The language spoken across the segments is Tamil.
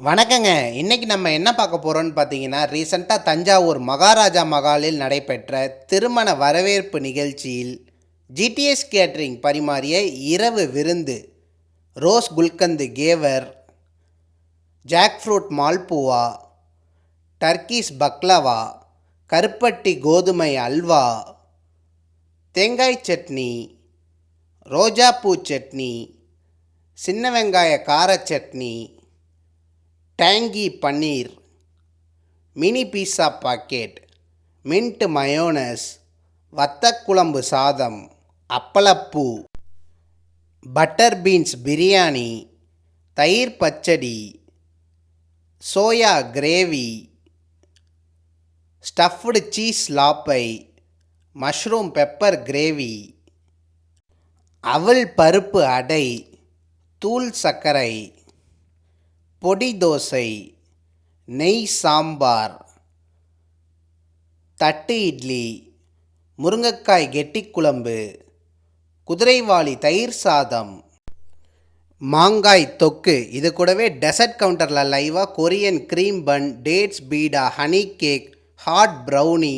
வணக்கங்க. இன்றைக்கி நம்ம என்ன பார்க்க போகிறோம்னு பார்த்தீங்கன்னா ரீசண்டாக தஞ்சாவூர் மகாராஜா மகாலில் நடைபெற்ற திருமண வரவேற்பு நிகழ்ச்சியில் ஜிடிஎஸ் கேட்ரிங் பரிமாறிய இரவு விருந்து rose gulkand ghevar jack fruit malpua Turkish baklava கருப்பட்டி கோதுமை அல்வா தேங்காய் சட்னி ரோஜாப்பூ சட்னி சின்ன வெங்காய கார chutney tangy paneer mini pizza pocket mint mayonnaise வத்தக்குழம்பு சாதம் அப்பளப்பூ பட்டர் பீன்ஸ் பிரியாணி தயிர் பச்சடி சோயா கிரேவி ஸ்டஃப்டு சீஸ் லாப்பை மஷ்ரூம் பெப்பர் கிரேவி அவல் பருப்பு அடை தூள் சர்க்கரை பொடி தோசை நெய் சாம்பார் தட்டு இட்லி முருங்கைக்காய் கெட்டிக்குழம்பு குதிரைவாளி தயிர் சாதம் மாங்காய் தொக்கு. இது கூடவே டெசர்ட் கவுண்டரில் லைவாக Korean cream bun dates beeda honey cake hot brownie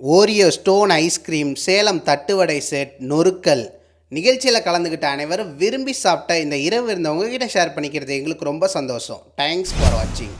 Oreo stone ice cream Salem தட்டுவடை செட் நொறுக்கல். நிகழ்ச்சியில் கலந்துக்கிட்ட அனைவரும் விரும்பி சாப்பிட்ட இந்த இரவு இருந்தவங்க கிட்ட ஷேர் பண்ணிக்கிறது எங்களுக்கு ரொம்ப சந்தோஷம். தேங்க்ஸ் ஃபார் வாட்சிங்